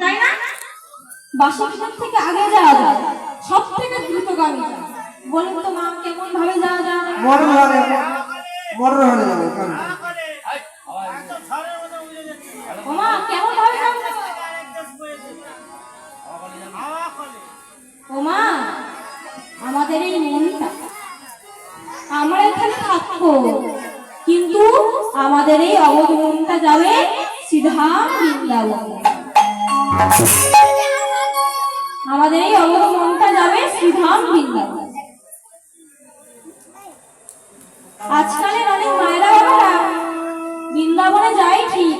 তাই না? বাসুদেব থেকে আগে যাওয়া যায় সব থেকে দ্রুতগামী বলুন তো মা কেমন ভাবে যাওয়া যায়? মরণ হলে মরণ হলে যাবে কারণ ও মা কেমন ভাবে যাওয়া যায়? আমাদের এই মনটা আমরা এখানে থাকব কিন্তু আমাদের এই অবধ মনটা যাবে সিধা বৃন্দাবন। আমাদের এই অবধ মনটা যাবে সিধা বৃন্দাবন আজকালের অনেক মায়েরা বাবারা বৃন্দাবনে যায় ঠিক,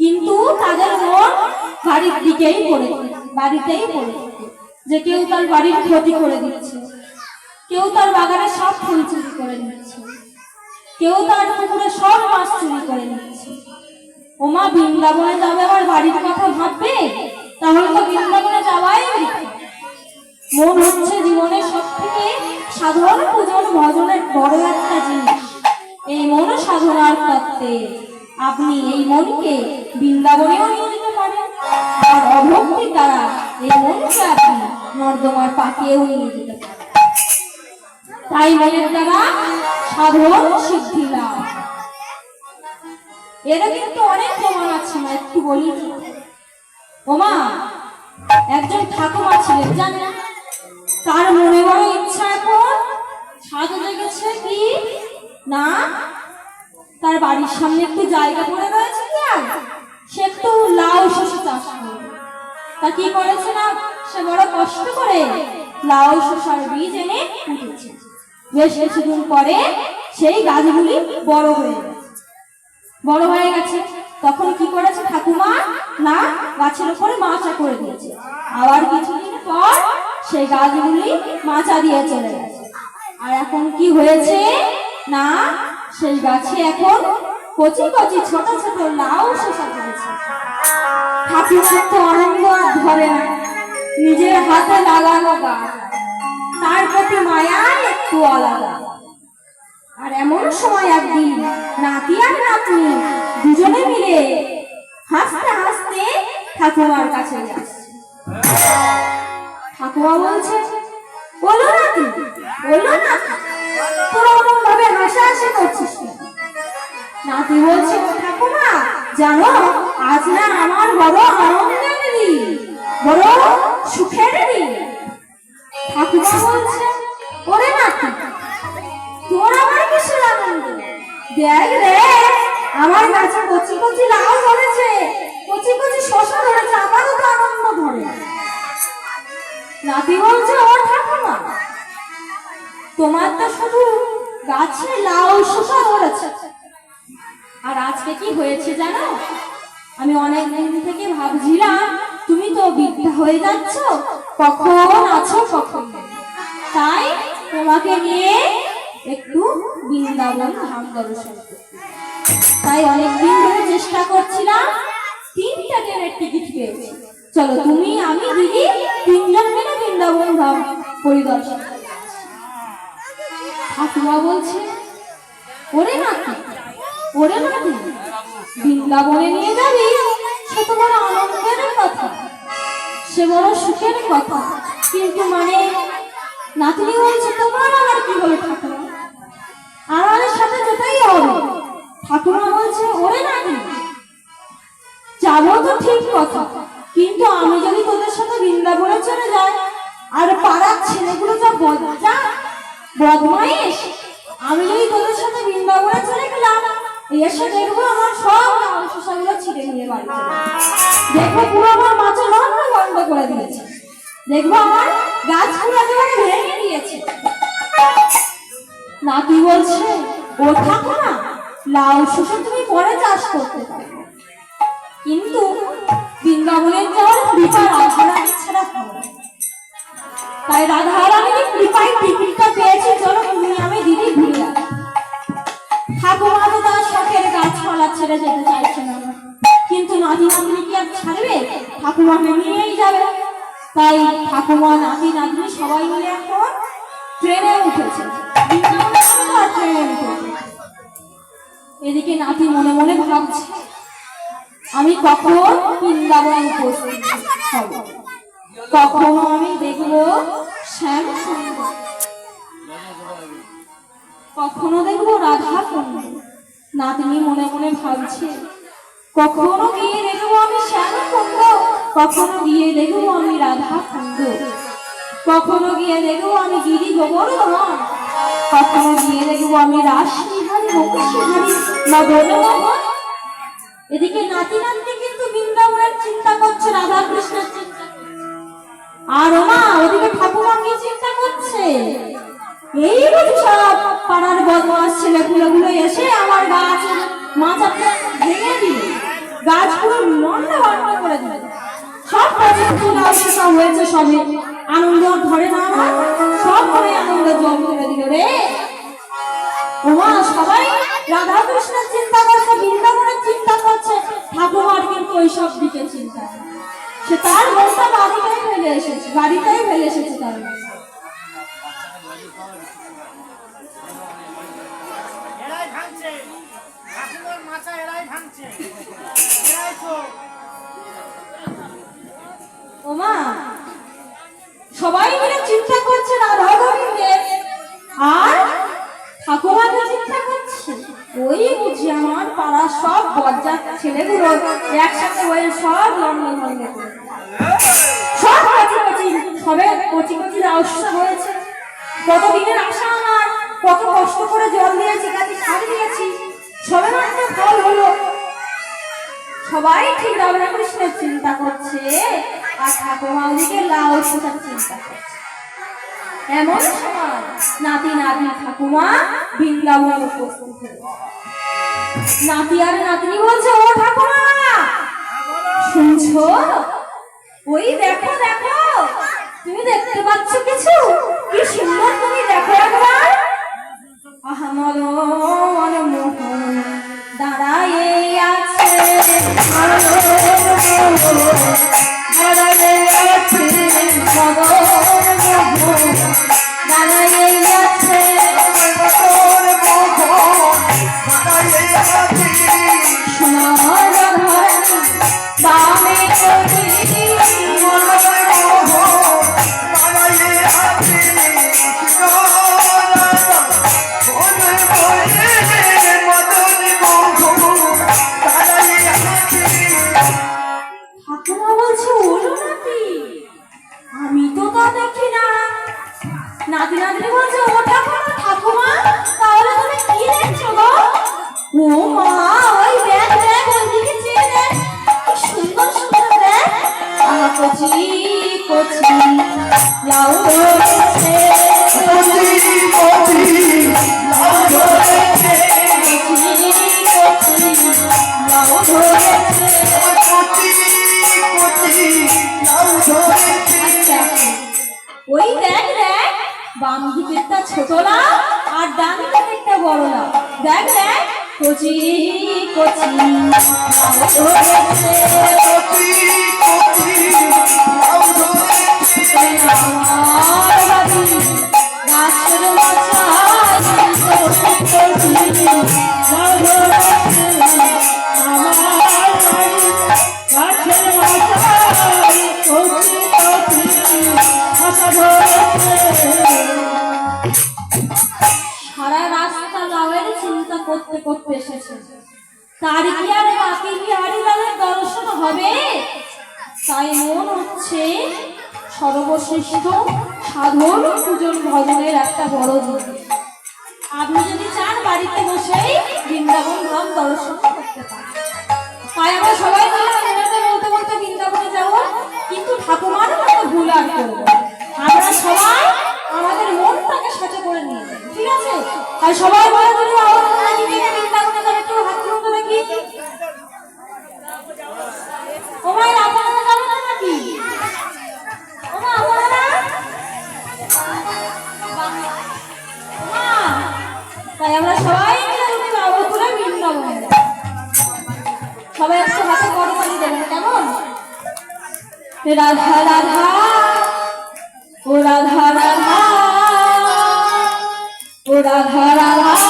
কিন্তু তাদের মন বাড়ির দিকেই পড়ে, বাড়িতেই পড়ে। যে কেউ তার বাড়ির ক্ষতি করে দিচ্ছে, কেউ তার বাগানে সব ফুল চুরি করে নিচ্ছে কেউ তার পুকুরে সব মাছ চুরি করে নিচ্ছে ওমা, বৃন্দাবনে যাবে আমার বাড়ির কথা ভাববে? তাহলে তো বৃন্দাবনে যাওয়াই মন হচ্ছে জীবনের সব থেকে সাধারণ পূজন, ভজনের বড় একটা জিনিস। এই মন সাধনার তত্ত্বে আপনি এই মনকে বৃন্দাবনেও নিয়ে যেতে পারেন আর অভক্তির দ্বারা এই মনকে আপনি নর্দমার পাকেও নিয়ে যেতে পারেন তাই মনের দ্বারা সাধন, সিদ্ধি লাভ এরা কিন্তু অনেক প্রমাণ আছে না একটু বলি ওমা একজন ঠাকুমা ছিলেন, জানেন? তার মনে বড় ইচ্ছা এখন, সাধু জেগেছে কি? না? তার বাড়ির সামনে একটু জায়গা পড়ে রয়েছে কি আর? সে একটু লাউ শস্য চাষ করবে তা কি করেছে না? সে বড় কষ্ট করে লাউ শসার বীজ এনে পুঁতেছে। বেশ কিছুদিন পরে সেই গাছগুলি বড় হয়ে বড় হয়ে গেছে। তখন কি করেছে ঠাকুমা? না, গাছের উপরে মাচা করে দিয়েছে। আবার কিছুদিন পর সেই গাছগুলি মাচা দিয়ে চলে গেছে। আর এখন কি হয়েছে? না, সেই গাছে এখন কচি কচি ছোট ছোট লাউ শসা ধরেছে ঠাকুমার তো আনন্দ ধরে না। নিজের হাতে লাগানো গাছ। তার প্রতি মায়া একটু আলাদা। আর এমন সময় একদিন নাতি আর নাতনি দুজনে মিলে হাসতে হাসতে ঠাকুমার কাছে আসছে ঠাকুমা বলছে, বলো নাতি বলো নাতি তোরা ওরকম ভাবে হাসাহাসি করছিস কেন?" নাতি বলছে, ঠাকুমা, জানো, আজ না আমার বড় আনন্দের দিন, বড় সুখের দিন ঠাকুমা বলছে দেখ রে, আমার গাছে কচি কচি লাউ ধরেছে, কচি কচি শশা ধরেছে, আমারও তো আনন্দ ধরে। নাতি বলছে, ও ঠাকুমা, তোমার তো শুধু গাছে লাউ শশা ধরেছে। আর আজকে কি হয়েছে জানো? আমি অনেক দিন থেকে ভাবছিলাম, তুমি তো বিদ্যা হয়ে যাচ্ছ, কখন আছো কখন? তাই তোমাকে নিয়ে একটু বৃন্দাবন ধাম দর্শন করতে। তাই অনেকদিন ধরে চেষ্টা করছিলাম, তিনটা ট্রেনের টিকিট পেয়েছি। চলো তুমি, আমি, দিদি, তিনজন মিলে বৃন্দাবন ধাম পরিদর্শন ঠাকুমা বলছে, ওরে নাতি ওরে নাতি বৃন্দাবনে নিয়ে যাবি? সে তো বড় আনন্দের কথা। সে বড় সুখের কথা। কিন্তু মানে নাতনি বলছে, তোমার আবার কি হলো ঠাকুমা? আমাদের সাথে যেতেই হবে। ঠাকুমা বলছে, ওরে নাতি যাব তো ঠিক কথা, কিন্তু আমি যদি তোদের সাথে বৃন্দাবনে চলে যাই, আর পাড়ার ছেলেগুলো যা বজ্জা বদমাইশ, আমি যদি তোদের সাথে বৃন্দাবনে চলে গেলাম, এসে দেখব আমার সব লাউশাগুলো ছিঁড়ে নিয়ে বাড়ি দেখব পুরো আমার মাছের রান্না বন্ধ করে দিয়েছে। দেখব আমার গাছগুলো একেবারে ভেঙে দিয়েছে। নাতি বলছে? ও ঠাকুমা লাউ শস্য তুমি পরে চাষ করতে পারো। কিন্তু বৃন্দাবনের যাওয়ার কৃপা রাধারানী ছাড়া হবে। তাই রাধারানীর কৃপায় টিকিটটা পেয়েছি, চলো তুমি আমি দিদি ঘুরে ঠাকুমা তো তার শখের গাছপালা ছেড়ে যেতে চাইছে না। কিন্তু নাতি নাতনি কি আর ছাড়বে? ঠাকুমাকে নিয়েই যাবে। তাই ঠাকুমা নাতি নাতনি সবাই মিলে এখন ট্রেনে উঠেছে। এদিকে নাতি মনে মনে ভাবছে, আমি কখন বৃন্দাবনে কখনো আমি দেখব শ্যাম কখনো দেখব রাধা কুণ্ড। নাতনি মনে মনে ভাবছে, কখনো গিয়ে দেখব আমি শ্যাম কুণ্ড। কখনো গিয়ে দেখব আমি রাধা কুণ্ড। কখনো গিয়ে দেখব আমি গিরি গোবর্ধন কখনো গিয়ে দেখব আমি রাসবিহারী মুখশ্রীহারী মদন এদিকে নাতি নাতি কিন্তু বৃন্দাবনের চিন্তা করছে রাধা কৃষ্ণের চিন্তা আর ওমা, ওদিকে ঠাকুমা চিন্তা করছে? এই বুঝি সব পাড়ার বদমাস ছেলেগুলো এসে আমার গাছ মাথাটা ভেঙে দিল। গাছ পুরো মন্ড বন্ধ করে দিল। সব সব হয়েছে সবে। আনন্দ ধরে না সব করে আনন্দ জল করে দিল রে। ওমা, সবাই রাধা কৃষ্ণের চিন্তা করছে বৃন্দাবনের চিন্তা করছে ঠাকুমার কিন্তু ওইসব দিকে চিন্তা। সে তার মনটা বাড়িতেই ফেলে এসেছে বাড়িতেই ফেলে এসেছে তার ওমা সবাই মিলে চিন্তা করছে রাধা গোবিন্দের আর ঠাকুমাকে চিন্তা করছে ওই বুঝি আমার পাড়ার সব বজ্জার ছেলেগুলো একসাথে হয়ে সব লন্ডন ভঙ্গে করে সব কচি কচি, সবে কচি কচি রহস্য হয়েছে। কতদিনের আশা আমার, কত কষ্ট করে জল দিয়েছি গাছে সার দিয়েছি, সবে মাত্র ফল হলো। সবাই ঠিক রাধা কৃষ্ণের চিন্তা করছে, আর ঠাকুমা ওদিকে লাউ চিন্তা করছে। এমন সময় নাতি নাতি ঠাকুমা বৃন্দাবন উপস্থিত হলো। নাতি আর নাতনি বলছে ও ঠাকুমা শুনছো ওই দেখো দেখো তুমি দেখতে পাচ্ছ কিছু কি সুন্দর তুমি দেখো একবার আমার মন মোহন দাঁড়ায়ে আছে মন দাঁড়ায়ে আছে মদন বাম দিকেরটা ছোট না আর ডান দিকেরটা বড় না। দেখ দেখ। কচি কচি। কচি ধরেছে হবে? তাই মন হচ্ছে সর্বশ্রেষ্ঠ সাধন পূজন ভজনের একটা বড় জিনিস আপনি যদি চান বাড়িতে বসেই বৃন্দাবন ধাম দর্শন করতে পারেন। তাই আমরা সবাই বলতে বলতে বৃন্দাবনে যাব, কিন্তু ঠাকুমার মতো ভুল আর আমরা সবাই আমাদের মনটাকে সাথে করে নিয়ে ঠিক আছে? আর সবাই বলে যদি বৃন্দাবনে যাবে, একটু হাত তুলতে নাকি রাধা রাধা ও রাধা রাধা ও রাধা রাধা